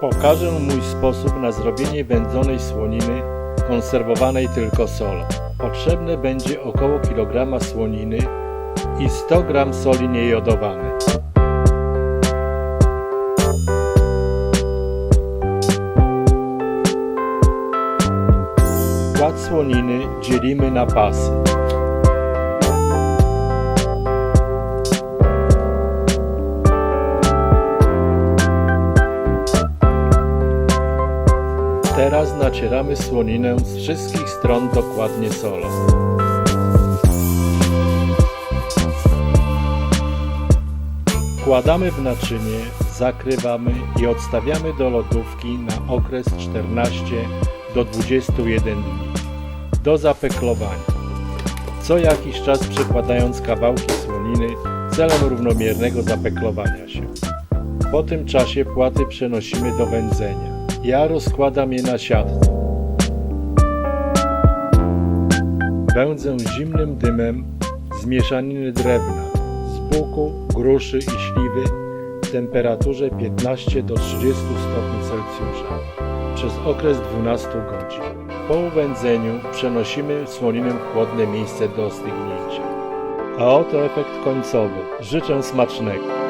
Pokażę mój sposób na zrobienie wędzonej słoniny konserwowanej tylko solą. Potrzebne będzie około kilograma słoniny i 100 g soli niejodowanej. Skład słoniny dzielimy na pasy. Teraz nacieramy słoninę z wszystkich stron dokładnie solą. Wkładamy w naczynie, zakrywamy i odstawiamy do lodówki na okres 14 do 21 dni do zapeklowania. Co jakiś czas przekładając kawałki słoniny celem równomiernego zapeklowania się. Po tym czasie płaty przenosimy do wędzenia. Ja rozkładam je na siatce. Wędzę zimnym dymem z mieszaniny drewna, z buku, gruszy i śliwy w temperaturze 15 do 30 stopni Celsjusza przez okres 12 godzin. Po uwędzeniu przenosimy słoninę w chłodne miejsce do ostygnięcia. A oto efekt końcowy. Życzę smacznego.